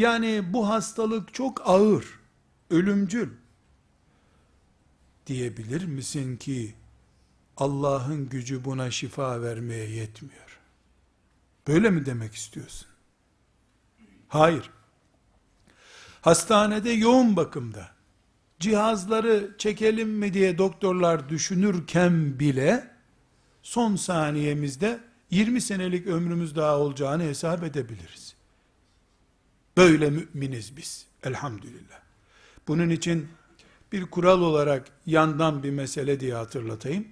Yani bu hastalık çok ağır, ölümcül diyebilir misin ki Allah'ın gücü buna şifa vermeye yetmiyor? Böyle mi demek istiyorsun? Hayır. Hastanede yoğun bakımda cihazları çekelim mi diye doktorlar düşünürken bile son saniyemizde 20 senelik ömrümüz daha olacağını hesap edebiliriz. Böyle müminiz biz. Elhamdülillah. Bunun için bir kural olarak yandan bir mesele diye hatırlatayım.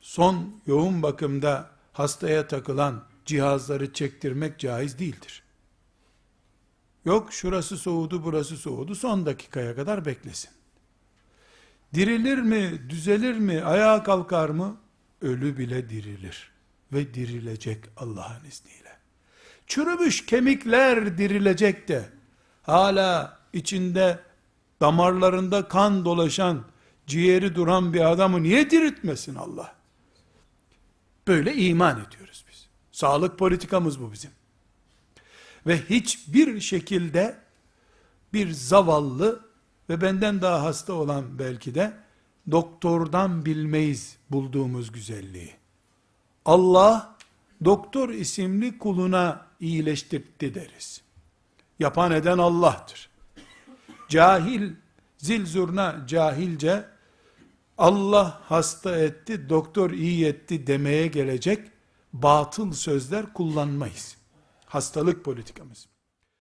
Son yoğun bakımda hastaya takılan cihazları çektirmek caiz değildir. Yok şurası soğudu burası soğudu son dakikaya kadar beklesin. Dirilir mi, düzelir mi, ayağa kalkar mı? Ölü bile dirilir ve dirilecek Allah'ın izniyle. Çürümüş kemikler dirilecek de hala içinde damarlarında kan dolaşan, ciğeri duran bir adamı niye diriltmesin Allah? Böyle iman ediyoruz biz. Sağlık politikamız bu bizim. Ve hiçbir şekilde bir zavallı ve benden daha hasta olan belki de doktordan bilmeyiz bulduğumuz güzelliği. Allah doktor isimli kuluna iyileştirdi deriz. Yapan eden Allah'tır. Cahil, zil zurna cahilce Allah hasta etti, doktor iyi etti demeye gelecek batıl sözler kullanmayız. Hastalık politikamız.